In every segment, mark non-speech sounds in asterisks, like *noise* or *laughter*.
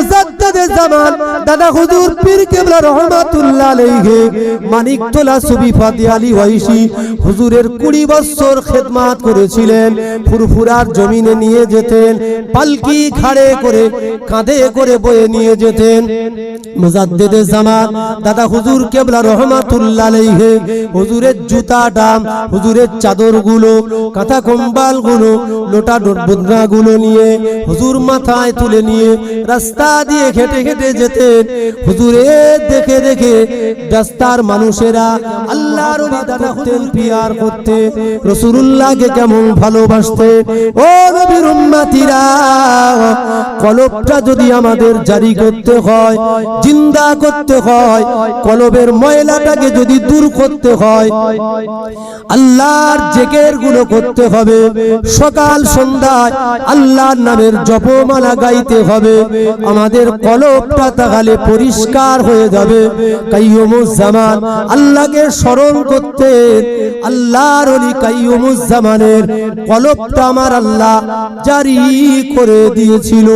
মুজাদ্দাদে জামান, দাদা হুজুর পীর কেবলা রহমাতুল্লাহ আলাইহি মানিকতলা সুবি ফাতি আলী ওয়াইসি হুজুরের 20 বছর খেদমাত করেছিলেন, ফুরফুরার জমিনে নিয়ে যেতেন, পালকি ঘাড়ে করে, কাঁধে করে বয়ে নিয়ে যেতেন। মুজাদ্দেদে জামান, দাদা হুজুর কেবলা রহমাতুল্লাহ আলাইহি, হুজুরের জুতা ডাম হুজুরের চাদরগুলো কাঁথা কম্বালগুলো লোটা বদনা গুলো নিয়ে, হুজুর মাথায় তুলে নিয়ে, রাস্তা দিয়ে হেঁটে হেঁটে যেতেন। হুজুরে দেখে দেখে রাস্তার মানুষেরা আল্লাহর দাদা পিয়ার করতে রসুলুল্লাহকে কেমন ভালোবাসতে ও নবীর উম্মাতিরা, কলবটা যদি আমাদের জারি করতে হয়, জিন্দা করতে হয়, কলবের ময়লাটাকে যদি দূর করতে হয়, আল্লাহর জেকেরগুলো করতে হবে। সকাল সন্ধ্যায় আল্লাহর নামের জপমালা গাইতে হবে। আমাদের কলবটা তাহলে পরিষ্কার হয়ে যাবে। কাইয়ুমুজ্জামান, আল্লাহকে স্মরণ করতে। আল্লাহর অলি কাইয়ুমুজ্জামানের কলবটা আমার আল্লাহ জারি করে দিয়েছিল।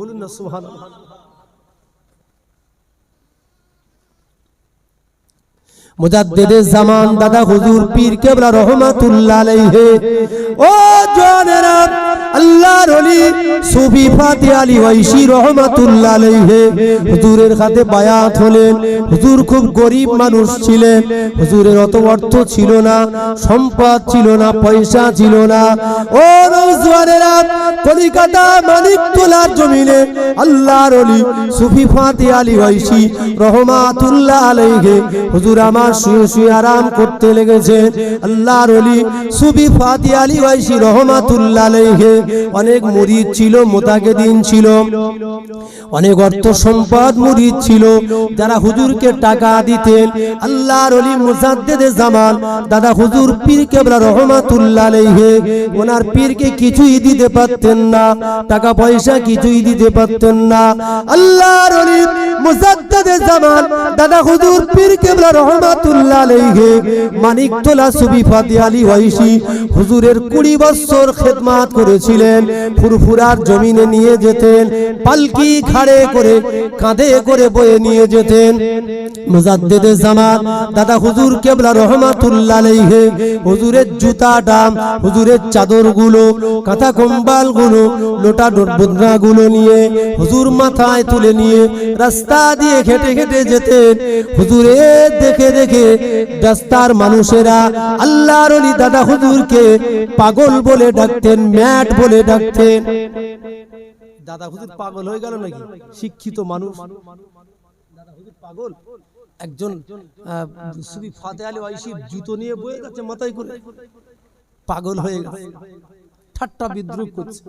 বলুন না, সুবহানাল্লাহ। জামান দাদা হুজুর পীর কেবলা রহমাতুল্লাহ ও জনেরা খুব গরিব মানুষ ছিলেন। হুজুরের অত অর্থ ছিল না, সম্পদ ছিল না, পয়সা ছিল না। ও কলিকাতা মানিকতলার জমিনে আল্লাহর ওলি সুফি ফাতি আলী ওয়াইসি রহমাতুল্লাহ আলাইহি। হুজুর আমার শুয়ে শুয়ে অনেক মুরিদ ছিল মোতাকেদিন ছিল। অনেক অর্থ সম্পদ মুরিদ ছিল। যারা হুজুরকে টাকা দিতেন, আল্লাহর ওলি মুজাদ্দেদে জামান। দাদা হুজুর পীর কেবলা রহমাতুল্লাহ ওনার পীরকে কিছুই দিতে পারতেন না, টাকা পয়সা কিছুই দিতে পারতেন না। আল্লাহর ওলি মুজাদ্দেদে জামান, দাদা হুজুর পীর কেবলা হুজুরের 20 বছর করেছিলেন, ফুরফুরার নিয়ে যেতেন করে করে নিয়ে যেতেন। হুজুর হুজুরের জুতা ডাম হুজুরের চাদরগুলো কাঁথা কম্বালগুলো লোটা বদনা গুলো নিয়ে, হুজুর মাথায় তুলে নিয়ে রাস্তা দিয়ে হেঁটে হেঁটে যেতেন। হুজুরে দেখে দেখে রাস্তার মানুষেরা আল্লাহর ওলি দাদা হুজুরকে পাগল বলে ডাকতেন, ম্যাট বলে ডাকতেন। দাদা হুজুর পাগল হয়ে গেল নাকি? শিক্ষিত মানুষ। দাদা হুজুর পাগল? একজন সুবি ফাতে আলী ওয়াইসি জুতো নিয়ে বয়ে যাচ্ছে মাথায় করে। পাগল হয়ে গেছে ঠাট্টা বিদ্রুপ করছে।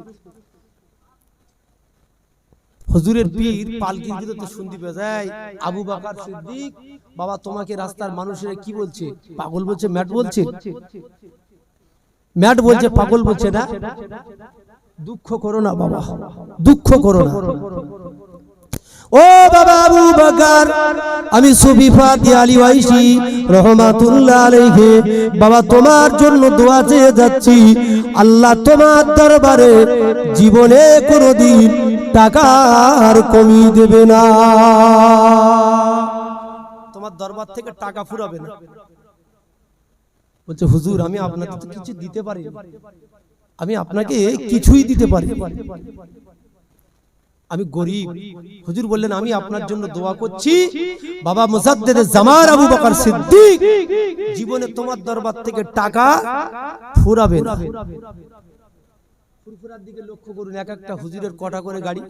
হুজুরের পীর পালকির ভিতরে শুনতে পেয়ে যায় আবু বাকার সিদ্দিক বাবা তোমাকে রাস্তার মানুষেরা কি বলছে? পাগল বলছে ম্যাট বলছে ম্যাট বলছে। পাগল বলছে না? দুঃখ করো না বাবা। দুঃখ করো না ও বাবা আবু বাকার আমি সুফি ফাতি আলী ওয়াইসি রহমাতুল্লাহ আলাইহি। বাবা তোমার জন্য দোয়া চেয়ে যাচ্ছি। আল্লাহ তোমার দরবারে জীবনে কোনোদিন টাকার কমি দেবে না। তোমার দরবার থেকে টাকা ফুরাবে না। বলছে হুজুর আমি আপনাকে তো কিছু দিতে পারি আমি আপনাকে কিছুই দিতে পারি আমি গরিব। হুজুর বললেন আমি আপনার জন্য দোয়া করছি। বাবা মুজাদ্দেদে জামার আবু বকর সিদ্দিক। জীবনে তোমার দরবার থেকে টাকা ফুরাবে না। ফুরফুরার দিকে লক্ষ্য করুন এক একটা হুজুরের কটা করে গাড়ি?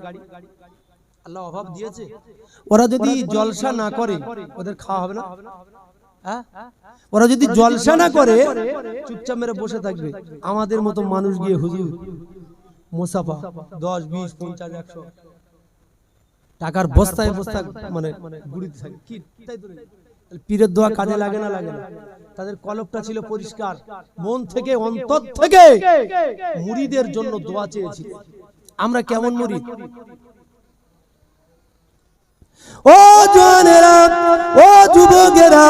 আল্লাহ অভাব দিয়েছে। ওরা যদি জলসা না করে ওদের খাওয়া হবে না? হ্যাঁ? ওরা যদি জলসা না করে চুপচাপ মেরে বসে থাকবে। আমাদের মতো মানুষ গিয়ে হুজুর মোসাফা দশ বিশ পঞ্চাশ একশো। টাকার বস্তায় বস্তা মানে গুড়িতে থাকে। কি? তাই তো পীরের দোয়া কাজে লাগে না লাগে না। তাদের কলপটা ছিল পরিষ্কার। মন থেকে অন্তর থেকে মুড়িদের জন্য দোয়া চেয়েছিল আমরা কেমন মুড়িদ ও জোয়ানেরা, ও যুবকেরা,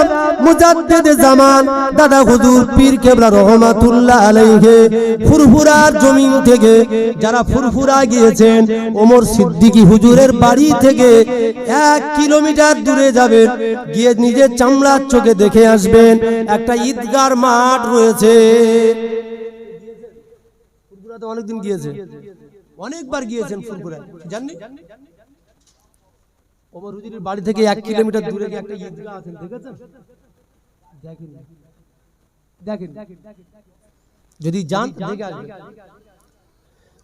মুজাদ্দেদ জামান, দাদা হুজুর পীর কেবলা রহমাতুল্লাহ আলাইহি, ফুরফুরার জমিন থেকে যারা ফুরফুরা গিয়েছেন, ওমর সিদ্দিকী হুজুরের বাড়ি থেকে এক কিলোমিটার দূরে যাবেন, গিয়ে নিজের চামড়ার চোখে দেখে আসবেন, একটা ঈদগার মাঠ রয়েছে। ফুরফুরাতে অনেকদিন গিয়েছেন? অনেকবার গিয়েছেন ফুরফুরা জাননি ওমর হুজুরের বাড়ি থেকে এক কিলোমিটার দূরে গিয়ে একটা ঈদগাহ আছে দেখেছেন? দেখেন দেখেন। যদি যান দেখে আসবেন।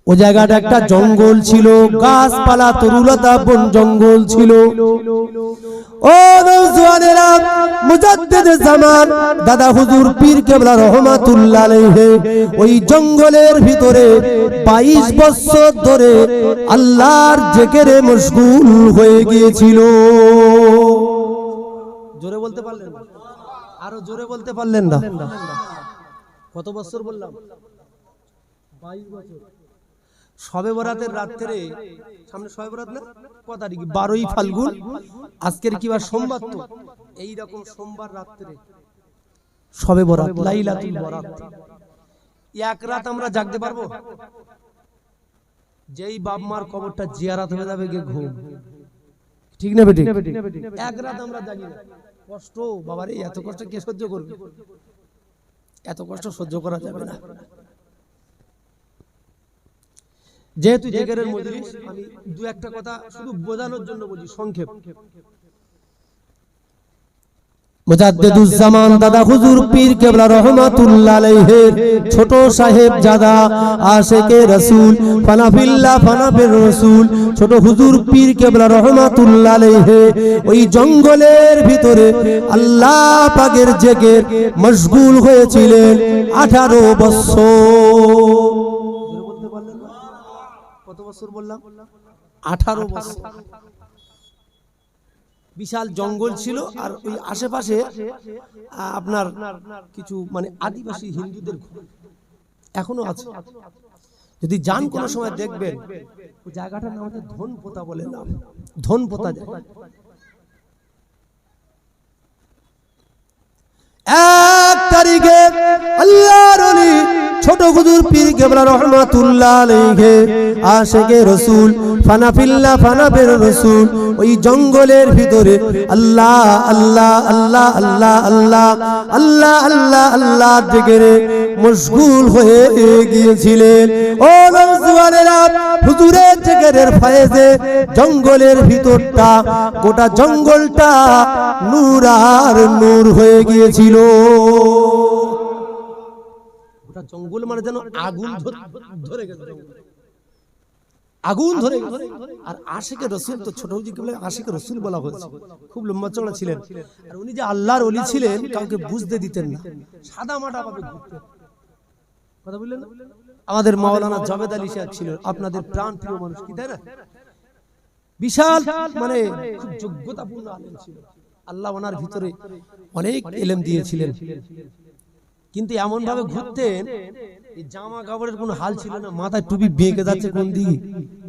ও জায়গাটা একটা জঙ্গল ছিল, গাছপালা, তরুলতা, বন জঙ্গল ছিল। দাদা হুজুর পীর ওই জঙ্গলের ভিতরে 22 বছর ধরে আল্লাহর হয়ে গিয়েছিল। আরও জোরে বলতে পারলেন না? কত বছর বললাম? 22 বছর। সবে বরাতের রাত্রে সামনে সবে বরাত না? ক তারিখ? বারোই ফাল্গুন। আজকের কি বার সোমবার তো? এই রকম সোমবার রাত্রে। সবে বরাত লাইলাতুল বরাত। এক রাত আমরা জাগতে পারব? যেই বাপ মার কবরটা জিয়ারাত হয়ে যাবে গিয়ে ঘুম। ঠিক না বেটি? এক রাত আমরা জাগি না। কষ্ট বাবারে এত কষ্ট কে সহ্য করবে? এত কষ্ট সহ্য করা যাবে না। যেহেতু জেগেরের মজলিস আমি দু একটা কথা শুধু বোঝানোর জন্য বলছি সংক্ষেপ। মুজাদ্দিদুজ্জামান দাদা হুজুর পীর কেবলা রহমাতুল্লাহ আলাইহির ছোট সাহেব জাদা আশেকে রাসূল ফানাফিল্লাহ ফানাফির রাসূল ছোট হুজুর পীর কেবলা রহমাতুল্লাহ আলাইহি ওই জঙ্গলের ভিতরে আল্লাহ পাকের জেকের মশগুল হয়েছিলেন 18 বছর। বছর বললাম? 18 বছর। বিশাল জঙ্গল ছিল আর ওই আশেপাশে আপনার কিছু মানে আদিবাসী হিন্দুদের ঘর এখনও আছে। যদি যান কোনো সময় দেখবেন ওই জায়গাটার নাম হচ্ছে ধনপোতা বলে নাম। ধনপোতা জায়গা। এক তারিখে আল্লাহর ওলি ছোট হুজুর পীর কেবলা রহমাতুল্লাহ আলাইহি আশিকে রাসূল ফানাফিল্লাহ ফানাফির রাসূল ওই জঙ্গলের ভিতরে আল্লাহ আল্লাহ আল্লাহ আল্লাহ আল্লাহ আল্লাহ আল্লাহ আল্লাহ জিকিরে মশগুল হয়ে গিয়েছিলেন ও জঙ্গলের ভিতরটা, গোটা জঙ্গলটা নূর আর নূর হয়ে গিয়েছিল। জঙ্গল মানে যেন আগুন ধরে গেছে আগুন ধরে আর রসুল, তো ছোট বলে রসুল বলা হয়েছে। খুব লম্বা চড়া ছিলেন। আর উনি যে আল্লাহর অলি ছিলেন, কাউকে বুঝতে দিতেন না। সাদা মাটা ঘুরতেন কথা বললেন না? আমাদের মাওলানা জাভেদ আলী সাহেব ছিল আপনাদের প্রাণ প্রিয় মানুষ কি তাই না? বিশাল মানে খুব যোগ্যতাপূর্ণ আলেম ছিল আল্লাহ ওনার ভিতরে অনেক এলেম দিয়েছিলেন। কিন্তু এমন ভাবে ঘুরতেন জামা কাপড়ের কোনো হাল ছিল না মাথায় টুপি বেঁকে যাচ্ছে কোন দিকে?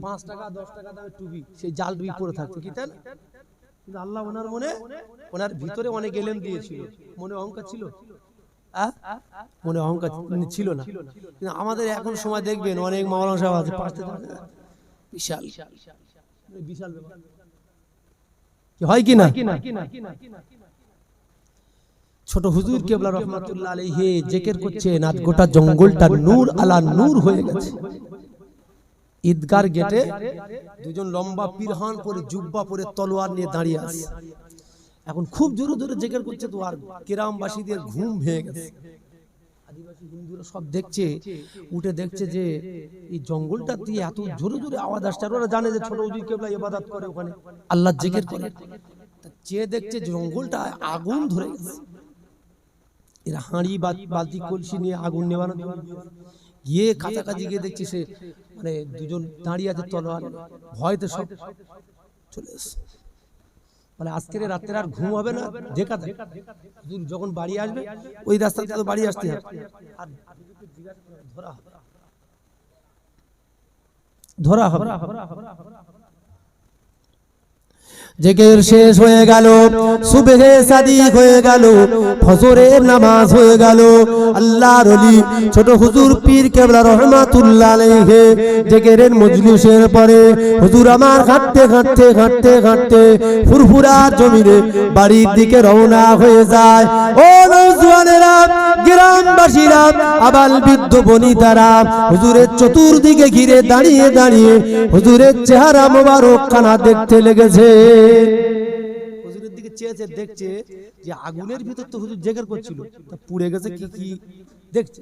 পাঁচ টাকা দশ টাকা দামের টুপি সেই জাল টুপি পরে থাকতো কি তাই কিন্তু আল্লাহ ওনার মনে ওনার ভিতরে অনেক এলেম দিয়েছিল। মনে অহংকার ছিল? মনে অহংকার ছিল না। কিন্তু আমাদের এখন সময় দেখবেন অনেক মাওলানা সাহেব আছে পাঁচটা বিশাল। বিশাল হয় কি না? ছোট হুজুর কেবলা রহমাতুল্লাহ আলাইহি জেকের করছেন গোটা জঙ্গলটা নূর আলা নূর হয়ে গেছে। ঈদগার গেটে দুজন লম্বা পিরহান পরে জুব্বা পরে তলোয়ার নিয়ে দাঁড়িয়ে আছে। এখন খুব জোরে জোরে জেকের করছে তো আর গ্রামবাসীদের ঘুম ভেঙে গেছে। আদিবাসী হিন্দুরা সব দেখছে, উঠে দেখছে যে এই জঙ্গলটা দিয়ে এত জোরে জোরে আওয়াজ আসছে। আর ওরা জানে যে ছোট হুজুর কেবলা ইবাদত করে ওখানে। আল্লাহ জিকির করে। চেয়ে দেখছে জঙ্গলটা আগুন ধরে গেছে। এরা হাঁড়ি বালতি কলসি নিয়ে আগুন নেবানোর গিয়ে কাছাকাছি গিয়ে দেখছি সে মানে দুজন দাঁড়িয়ে আছে তলোয়ার। ভয়তে সব চলে এসছে। মানে আজকের রাত্রে আর ঘুম হবে না দেখা যখন বাড়ি আসবে ওই রাস্তাতে তো বাড়ি আসতে হবে ধরা হবে ধরা হবে। জেকের শেষ হয়ে গেল, সুবেহে সাদিক হয়ে গেল, ফজরের নামাজ হয়ে গেল। আল্লাহ ওলি, ছোট হুজুর পীর কেবলা রহমাতুল্লাহ আলাইহি জেকের মজলিসের পরে হুজুর আমার হাঁটতে হাঁটতে হাঁটতে হাঁটতে ফুরফুরা জমিনে বাড়ির দিকে রওনা হয়ে যায়। ও নওজোয়ানেরা, গ্রামবাসীরা, আবাল বৃদ্ধ বনিতারা, হুজুরের চতুর্দিকে ঘিরে দাঁড়িয়ে দাঁড়িয়ে হুজুরের চেহারা মোবারক খানা দেখতে লেগেছে। হুজুরের দিকে চেয়েছে, দেখছে যে আগুনের ভিতর তো হুজুর করছিল। তা পুড়ে গেছে কি কি? দেখছে।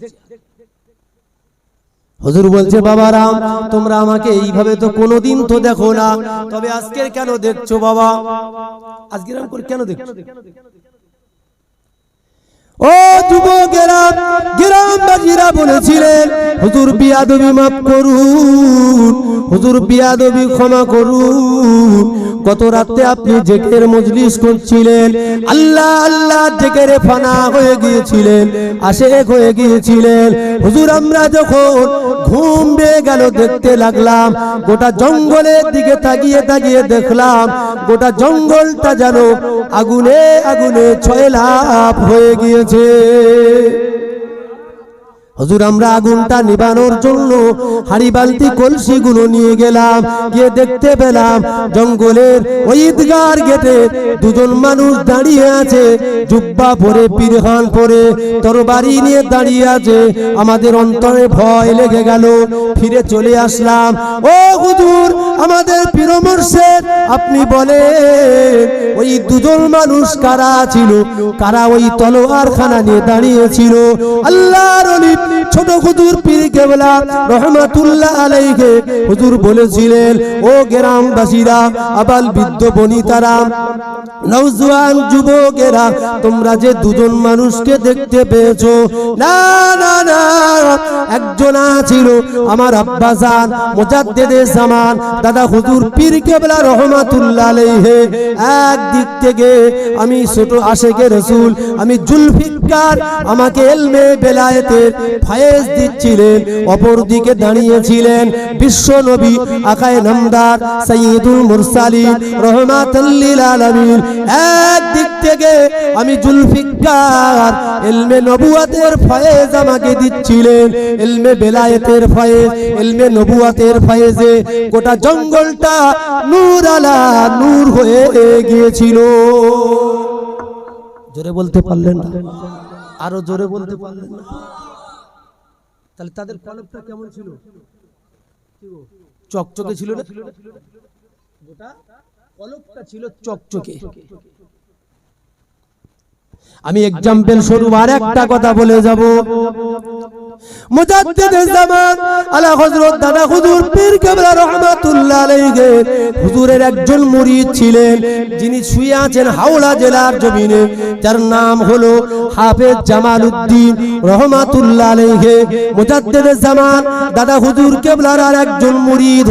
হুজুর বলছে বাবা রাম তোমরা আমাকে এইভাবে তো কোনোদিন তো দেখো না। তবে আজকের কেন দেখছ, বাবা? আজকে এরকম কেন দেখছ? ও যুবকেরা গ্রামবাসীরা বলেছিলেন, হুজুর বিয়াদবি মাফ করুন, হুজুর বিয়াদবি ক্ষমা করুন। গত রাতে আপনি জেকের মজলিস করছিলেন, আল্লাহ আল্লাহ, জেকের ফানা হয়ে গিয়েছিলেন, আশেক হয়ে গিয়েছিলেন। হুজুর, আমরা যখন ঘুম বেয়ে গেল, দেখতে লাগলাম, গোটা জঙ্গলের দিকে তাকিয়ে তাকিয়ে দেখলাম, গোটা জঙ্গলটা যেন আগুনে আগুনে ছয় লাভ হয়ে গিয়েছে। মাঝে হজুর, আমরা আগুনটা নিবানোর জন্য হাড়ি বালতি, কলসিগুলো নিয়ে গেলাম, গিয়ে দেখতে পেলাম জঙ্গলের ওই ঈদগার গেটে দুজন মানুষ দাঁড়িয়ে আছে, জুব্বা পরে পীরখান পরে, তরবারি নিয়ে দাঁড়িয়ে আছে, আমাদের অন্তরে ভয় লেগে গেল, ফিরে চলে আসলাম। ও হুজুর, আমাদের পীর মুর্শিদ, আপনি বলে ওই দুজন মানুষ কারা ছিল? কারা ওই তলোয়ারখানা নিয়ে দাঁড়িয়েছিল আল্লাহর ওলি money. ছোট হুজুর পীর কেবলা রহমাতুল্লাহ আলাইহি, হুজুর বলেছিলেন, ও গ্রামবাসীরা, আবাল বৃদ্ধ বনিতারা, নওজোয়ান যুবকেরা, তোমরা যে দুজন মানুষকে দেখতে পেয়েছ, না না না, একজন ছিল আমার আব্বাজান মুজাদ্দেদে জামান, দাদা হুজুর পীর কেবলা রহমাতুল্লাহ আলাইহি, এক দিক থেকে আমি ছোট আশেকে রসুল, আমি জুলফিকার, আমাকে এলমে বেলায়েতের ফায়েজ দিচ্ছিলেন অপর দিকে দাঁড়িয়েছিলেন বিশ্ব নবী আকায় নামদার সাইয়্যিদুল মুরসালিন রহমাতুল্লিল আলামিন। এক থেকে আমি জুলফিকার, এলমে নবুয়াতের ফায়েজ আমাকে দিচ্ছিলেন, এলমে বেলায়েতের ফায়েজ, এলমে নবুয়াতের ফায়েজে গোটা জঙ্গলটা নূর আলা নূর হয়ে গিয়েছিল। জোরে বলতে পারলেন না? আরও জোরে বলতে পারলেন না? তাহলে তাদের কলবটা কেমন ছিল? চকচকে ছিল না? গোটা কলবটা ছিল চকচকে। আমি এক্সাম্পল স্বরূপ আর একটা কথা বলে যাব। একজন murid ছিলেন, যিনি শুয়ে আছেন জেলার জমিনে নাম হলো হাফেজ রহমাতুল্লাহ জামান দাদা হুজুর কেবলার আর একজন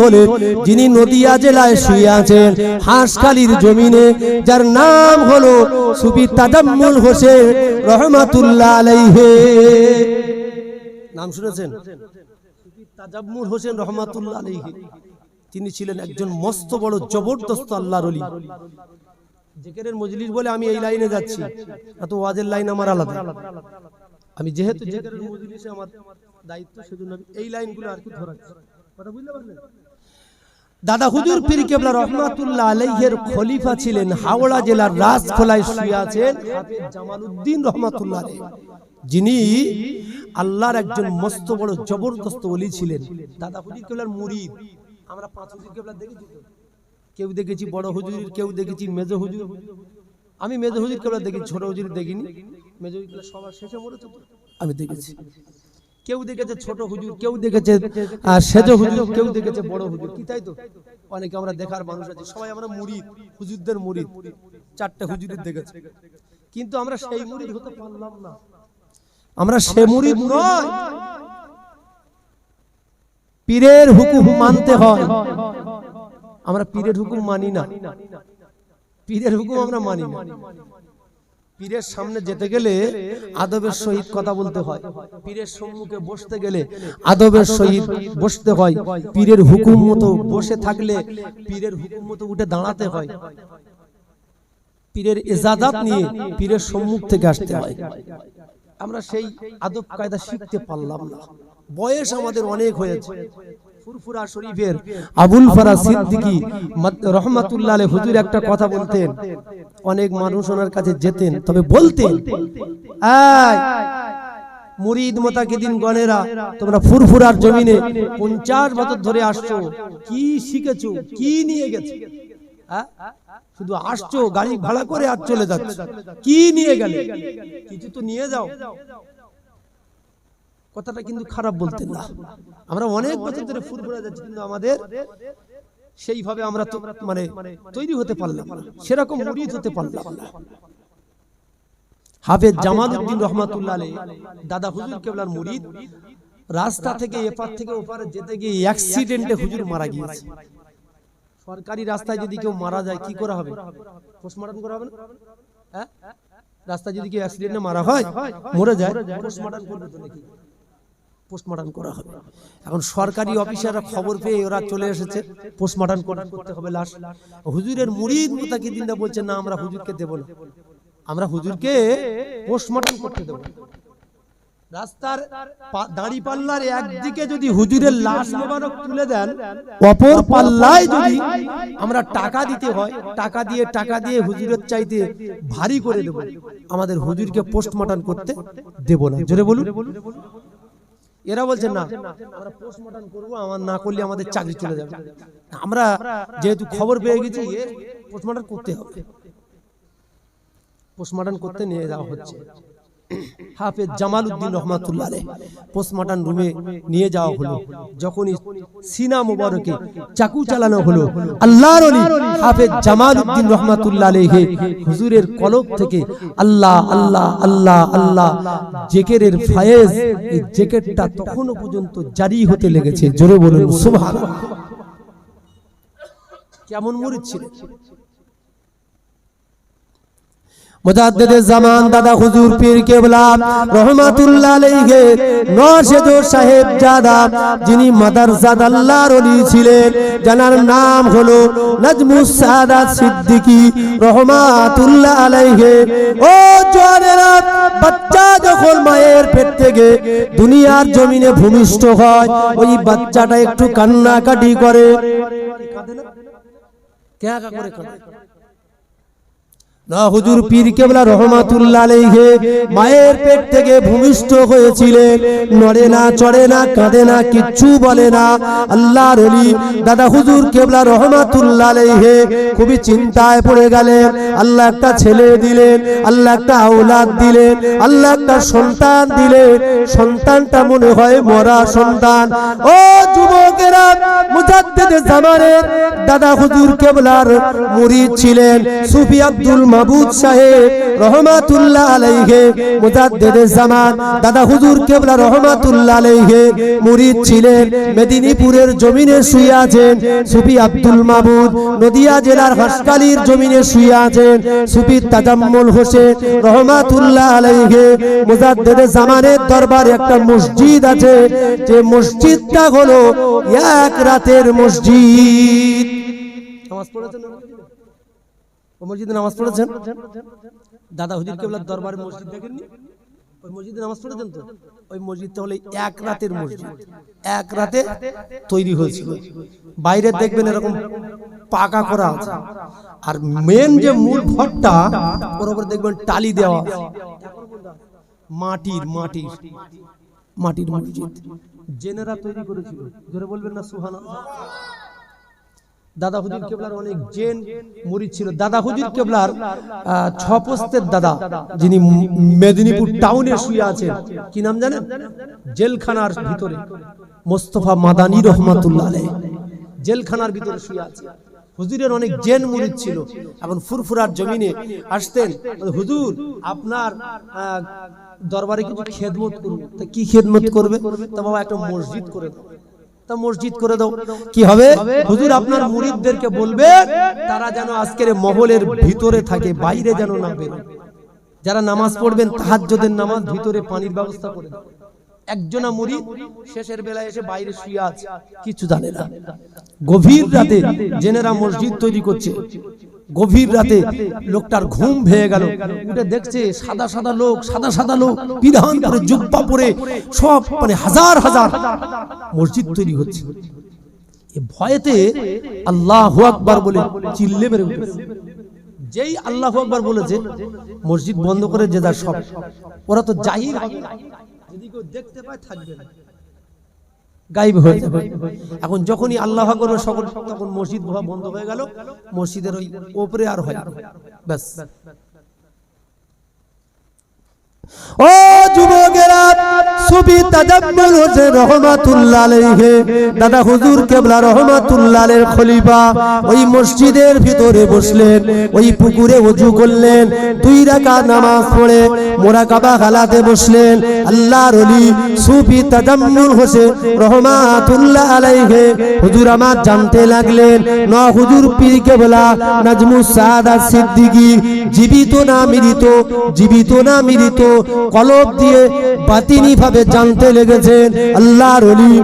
হলেন, যিনি নদিয়া জেলায় শুয়ে আছেন হাঁসখালির জমিনে, যার নাম হলো সুফি তাজাম্মুল হোসেন রহমাতুল্লাহ আলাইহি। নাম শুনেছেন? তাজাম্মুল হোসেন রহমাতুল্লাহ আলাইহি। তিনি ছিলেন একজন মস্ত বড় জবরদস্ত আল্লাহর ওলি। জেকেরের মজলিস বলে আমি এই লাইনে যাচ্ছি। এত ওয়াজের লাইন আমার আলাদা। আমি যেহেতু জেকেরের মজলিসে আমার দায়িত্ব, সেজন্য এই লাইনগুলো আর কি ধরাচ্ছি। কথা বুঝতে পারলেন? দাদা হুজুর পীর কেবলা রহমাতুল্লাহ আলাইহের খলিফা ছিলেন, হাওড়া জেলার রাজখোলায় শুয়ে আছেন জামালউদ্দিন রহমাতুল্লাহ যিনি আল্লাহর একজন মস্ত বড় জবরদস্ত ওলি ছিলেন। দাদা হুজুর কেবলার মুরিদ। আমরা পাঁচ হুজুর কেবলা দেখেছি কেউ দেখেছি বড় হুজুর, কেউ দেখেছি মেজ হুজুর। আমি মেজ হুজুর কেবলা দেখেছি ছোট হুজুর দেখিনি। মেজ হুজুর সবার শেষে মরেছে? আমি দেখেছি। কেউ দেখেছে ছোট হুজুর কেউ দেখেছে সেজ হুজুর কেউ দেখেছে বড় হুজুর। কি তাই তো? অনেকে আমরা দেখার মানুষ আছে সবাই আমরা মুরিদ হুজুরদের মুরিদ চারটে হুজুরের দেখেছে কিন্তু আমরা সেই মুরিদ হতে পারলাম না। আমরা সে মুরিদ নয়। পীরের হুকুম মানতে হয়। আমরা পীরের হুকুম মানি না। পীরের হুকুম আমরা মানি না। পীরের সামনে যেতে গেলে আদবের সহিত কথা বলতে হয়। পীরের সম্মুখে বসতে গেলে আদবের সহিত বসতে হয়। পীরের হুকুম মতো বসে থাকলে পীরের হুকুম মতো উঠে দাঁড়াতে হয়। পীরের এজাজাত নিয়ে পীরের সম্মুখ থেকে আসতে হয়। আমরা সেই আদব কায়দা শিখতে পারলাম না। বয়স আমাদের অনেক হয়েছে। ফুরফুরা শরীফের আবুল ফারা সিদ্দিকী রহমাতুল্লাহ আলাইহি হুজুর একটা কথা বলতেন। অনেক মানুষ ওনার কাছে যেতেন। তবে বলতেন আয় মুরিদ মোতাকিদিন গণেরা তোমরা ফুরফুরার জমিনে পঞ্চাশ বছর ধরে আসছো। কি শিখেছো? কি নিয়ে গেছো? শুধু আসছো গাড়ি ভাড়া করে আর চলে যাচ্ছে। কি নিয়ে গেলে? কিছু তো নিয়ে যাও। কথাটা কিন্তু খারাপ বলতেন না। আমরা অনেক বছর ধরে ফুরফুরা যাচ্ছি কিন্তু আমাদের সেইভাবে আমরা তো মানে তৈরি হতে পারলাম সেরকম মুরিদ হতে পারলাম হাফেজ জামাল উদ্দিন রহমাতুল্লাহ আলী দাদা হুজুর কেবলার মুরিদ রাস্তা থেকে এপার থেকে ওপারে যেতে গিয়ে অ্যাক্সিডেন্টে হুজুর মারা গিয়েছে। সরকারি রাস্তায় যদি কেউ মারা যায় কি করা হবে? পোস্টমর্টম করা হবে? না? হ্যাঁ? রাস্তায় যদি কেউ অ্যাক্সিডেন্টে মারা হয় মরে যায়। পোস্টমর্টম করবে তো নাকি? পোস্টমর্টম করা হবে। এখন সরকারি অফিসাররা খবর পেয়ে ওরা চলে এসেছে, পোস্টমর্টম করতে হবে লাশ। হুজুরের মুরিদ মুতাকিদিনরা বলছে, না, আমরা হুজুরকে দেব না। আমরা হুজুরকে পোস্টমর্টম করতে দেব রাস্তার দাড়ি পাল্লার একদিকে যদি হুজুরের লাশ মোবারক তুলে দেন, অপর পাল্লায় যদি আমরা টাকা দিতে হয়, টাকা দিয়ে টাকা দিয়ে হুজুরের চাইতে ভারী করে দেব। আমাদের হুজুরকে পোস্টমর্টম করতে দেব না। জোরে বলুন। এরা বলছে না। আমরা পোস্টমর্টম করব আমার না করলে আমাদের চাকরি চলে যাবে। আমরা যেহেতু খবর পেয়ে গেছি পোস্টমর্টম করতে হবে। পোস্টমর্টম করতে নিয়ে যাওয়া হচ্ছে। হাফেজ জামাল উদ্দিন রহমাতুল্লাহ পোস্টমর্টম রুমে নিয়ে যাওয়া হলো। যখনই সিনা মুবারকে চাকু চালানো হলো, আল্লাহর হাফেজ জামাল উদ্দিন রহমাতুল্লাহ হুজুরের কলব থেকে আল্লাহ আল্লাহ আল্লাহ আল্লাহ, জেকেরের ফায়েজ, এই জেকেরটা তখনও পর্যন্ত জারি হতে লেগেছে। জোরে বলুন, সুবহানাল্লাহ। কেমন মুরিদ ছিলেন? জামান দাদা হুজুর পীর কেবলা রহমাতুল্লাহ আলাইহি সাহেব জাদা, যিনি মাদারসাদ আল্লাহর ওলি ছিলেন, জানার নাম হলো নাজমুস সাদাত সিদ্দিকী রহমাতুল্লাহ আলাইহি। ও বাচ্চা যখন মায়ের পেট থেকে দুনিয়ার জমিনে ভূমিষ্ঠ হয়, ওই বাচ্চাটা একটু কান্নাকাটি করে। না করে না হুজুর পীর কেবলা রহমাতুল্লাহ আলাইহি মায়ের পেট থেকে ভূমিষ্ঠ হয়েছিলেন, নড়ে না, চড়ে না, কাঁদে না, কিচ্ছু বলে না। আল্লাহর ওলি দাদা হুজুর কেবলা রহমাতুল্লাহ আলাইহি খুবই চিন্তায় পড়ে গেলেন। আল্লাহ একটা ছেলে দিলেন, আল্লাহ একটা আওলাদ দিলেন, আল্লাহ একটা সন্তান দিলেন। সন্তানটা মনে হয় মরা সন্তান। ও যুবকেরা, মুজাদ্দিদে জামানের দাদা হুজুর কেবলার মুরিদ ছিলেন, সুফি আব্দুল মাবুদ সাহেব রহমাতুল্লাহ আলাইহি, মুজাদ্দিদে জামান। দাদা হুজুর কেবলা রহমাতুল্লাহ আলাইহি, মুরিদ ছিলেন, মেদিনীপুরের জমিনে শুয়ে আছেন, সুফি আব্দুল মাবুদ। নদিয়া জেলার হাসকালির জমিনে শুয়ে আছেন, সুফি তাজাম্মুল হোসেন রহমাতুল্লাহ আলাইহি। মুজাদ্দিদে জামানের দরবারে একটা মসজিদ আছে, যে মসজিদটা হলো এক রাতের মসজিদ। নামাজ পড়েছেন ও মসজিদে নামাজ পড়েছেন? দাদা হুজুর কেবলার দরবারে মসজিদ দেখেননি? ওই মসজিদে নামাজ পড়েছেন তো? ওই মসজিদটা হলো এক রাতের মসজিদ। এক রাতে তৈরি হয়েছিল। বাইরে দেখবেন এরকম পাকা করা আছে। আর মেন যে মূল ঘরটা, ওর উপরে দেখবেন টালি দেওয়া। মাটির মাটির মাটির মসজিদ। জেনেরা তৈরি করেছিল। জোরে বলবেন না সুহানা দাদা হুজুর কেবলার অনেক জেন মুরিদ ছিল। দাদা হুজুর কেবলার ছপস্তের দাদা যিনি মেদিনীপুর টাউনে শুয়ে আছেন। কি নাম জানেন? জেলখানার ভিতরে। মোস্তফা মাদানী রহমাতুল্লাহ জেলখানার ভিতরে শুয়ে আছে হুজুরের অনেক জেন মুরিদ ছিল। এখন ফুরফুরার জমিনে আসতেন। হুজুর আপনার দরবারে কিছু খেদমত করুন। তা কি খেদমত করবে? তা বাবা একটা মসজিদ করে দাও। তা মসজিদ করে দাও। কি হবে? হুজুর আপনার মুরিদদেরকে বলবে তারা যেন আজকের মহলের ভিতরে থাকে বাইরে যেন না বেরো যারা নামাজ পড়বেন তাহাজ্জদের নামাজ ভিতরে পানির ব্যবস্থা করে দাও। একজনা মুড়ি শেষের বেলায় এসে বাইরে শুয়ে আছে কিছু জানে না। গভীর রাতে জেনেরা মসজিদ তৈরি করছে গভীর রাতে লোকটার ঘুম ভেঙে গেল। উঠে দেখছে সাদা সাদা লোক সাদা সাদা লোক বিধান করে জুব্বা পরে সব মানে হাজার হাজার মসজিদ তৈরি হচ্ছে। ভয়েতে আল্লাহ আকবার বলে চিল্লে মেরে উঠেছে। যেই আল্লাহ আকবার বলেছে মসজিদ বন্ধ করে যে যার সব। ওরা তো জাহির। হবে যদি কেউ দেখতে পায় থাকবে না। গাইব হয়ে যাবে। এখন যখনই আল্লাহ করবে সকল তখন মসজিদ বন্ধ হয়ে গেল। মসজিদের ওই ওপরে আর হয়। ব্যাস। ও যুবকেরা সুবি তাজাম্মুল হোসেন রহমাতুল্লাহ আলাইহি। দাদা হুজুর কেবলা রহমাতুল্লাহ আলাইহির খলিফা। ওই মসজিদের ভিতরে বসলেন, ওই পুকুরে ওযু করলেন, দুই রাকাত নামাজ পড়ে মোরাকাবা হালাতে বসলেন। আল্লাহর ওলি সুফি তাজাম্মুল হোসেন রহমাতুল্লাহ আলাইহি। হুজুর আমার জানতে লাগলেন, ন হুজুর পীর কেবলা নাজমুস সাদাত সিদ্দিকী, জীবিত না মৃত, জীবিত না মৃত, কলব দিয়ে বাতিনি ভাবে জানতে লেগেছেন আল্লাহর রলি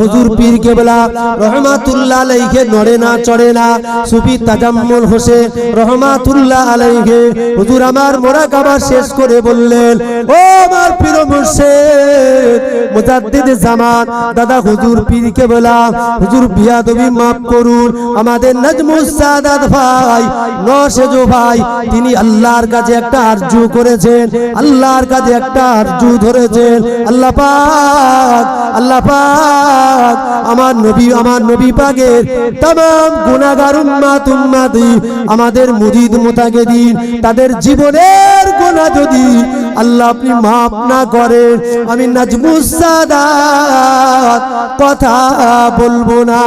হুজুর পীর কেবলা রহমাতুল্লাহ আলাইকে নড়ে না, চড়ে না। সুফি তাজাম্মুল হোসেন, রহমাতুল্লাহ আলাইকে হুজুর আমার মোরাকাবা শেষ করে বললেন, ও আমার প্রিয় মুর্শিদ মুজাদ্দিদ জামান দাদা হুজুর পীর কেবলা হুজুর বিয়াদবি মাফ করুন আমাদের নাজমুস সাদাত ভাই নশেজো ভাই তিনি আল্লাহর কাছে একটা আরজু করেছেন আল্লাহর কাছে একটা আরজু ধরেছেন আল্লাহ পাক আল্লাহ পাক আমার নবী আমার নবী পাকের तमाम গুনাহগার উম্মাত উম্মাতি আমাদের মুরিদ মুতাকিদিন তাদের জীবনের গুনাহ যদি আল্লাহ আপনি মাফ না করেন আমি নাজমুস সাদাত কথা বলব না।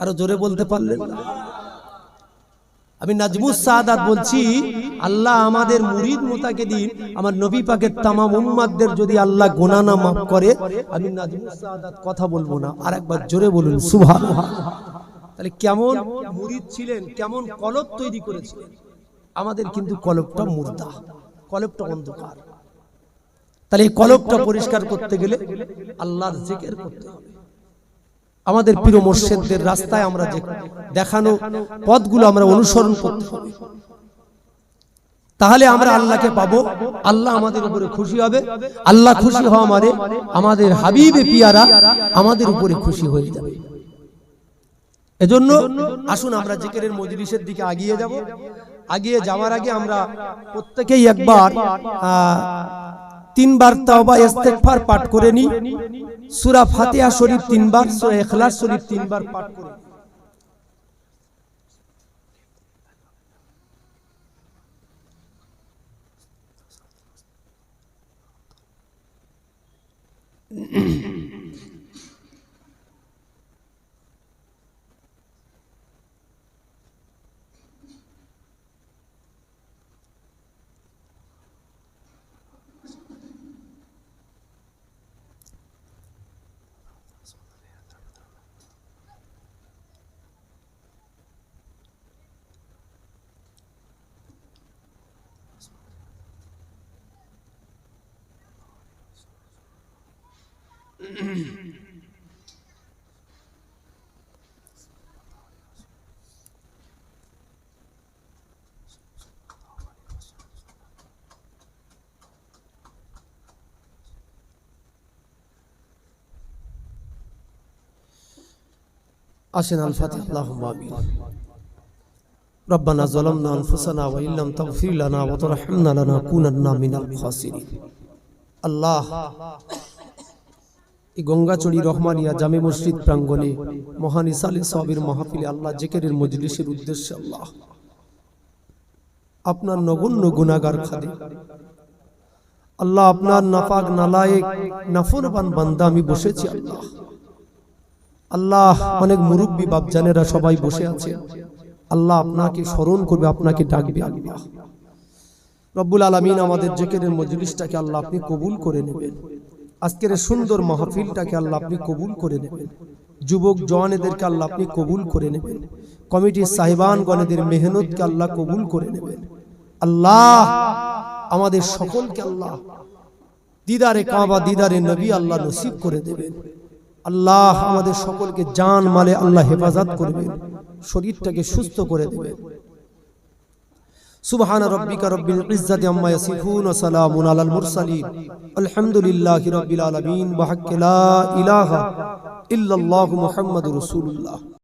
আরও জোরে বলতে পারলেন আমি নাজমুস সাদাত বলছি, আল্লাহ আমাদের মুরিদ মোতাকে দিন আমার নবী পাকের তামাম উম্মাদদের যদি আল্লাহ গোনা না মাফ করে, আমি নাজমুস সাদাত কথা বলব না। আর একবার জোরে বলুন, সুবহানাল্লাহ। তাহলে কেমন মুরিদ ছিলেন, কেমন কলব তৈরি করেছিলেন? আমাদের কিন্তু কলবটা মুর্দা। কলবটা অন্ধকার। তাহলে এই কলবটা পরিষ্কার করতে গেলে আল্লাহর জিকির করতে হবে। আমাদের প্রিয় মোর্শেদদের রাস্তায় আমরা যে দেখানো পথগুলো আমরা অনুসরণ করতে হবে। তাহলে আমরা আল্লাহকে পাবো। আল্লাহ আমাদের উপরে খুশি হবে। আল্লাহ খুশি হওয়া মানে আমাদের হাবিবে পিয়ারা আমাদের উপরে খুশি হয়ে যাবে। এজন্য আসুন আমরা জিকিরের মজলিসের দিকে আগিয়ে যাব। আগিয়ে যাওয়ার আগে আমরা প্রত্যেকেই একবার আহ, তিনবার তাওবা ইস্তেগফার পাঠ করে নি সূরা ফাতিহা শরীফ তিনবার সূরা ইখলাস শরীফ তিনবার পাঠ করে নিই। *clears throat* أشنا الفاتح اللهم آمين. ربنا ظلمنا أنفسنا وإن لم تغفر لنا وترحمنا لنكونن من الخاسرين. الله. এই গঙ্গাচড়ি রহমানিয়া জামে মসজিদ প্রাঙ্গণে মহান ইসালে সবের মাহফিলে আল্লাহ জেকেরের মজলিসের উদ্দেশ্যে আল্লাহ। আপনার নগণ্য গুণাগার খাদে। আল্লাহ আপনার নাপাক নালায়েক নাফরবান বান্দা আমি বসেছি আল্লাহ। আল্লাহ অনেক মুরব্বী বাপজানেরা সবাই বসে আছে। আল্লাহ আপনাকে স্মরণ করবে আপনাকে ডাকবে আল্লাহ। রব্বুল আলমিন আমাদের জেকেরের মজলিসটাকে আল্লাহ আপনি কবুল করে নেবেন। আজকের সুন্দর মাহফিলটাকে আল্লাহ আপনি কবুল করে নেবেন। যুবক জওয়ানেদেরকে আল্লাহ আপনি কবুল করে নেবেন। কমিটির সাহিবানগণেদের মেহনতকে আল্লাহ কবুল করে নেবেন। আল্লাহ আমাদের সকলকে আল্লাহ দিদারে কাবা, দিদারে নবী আল্লাহ নসিব করে দেবেন। আল্লাহ আমাদের সকলকে জান মালে আল্লাহ হেফাজত করবেন। শরীরটাকে সুস্থ করে দেবেন। سبحان ربك رب العزة عما يصفون وسلام على المرسلين. الحمد لله رب العالمين وحق لا إله إلا الله محمد رسول الله.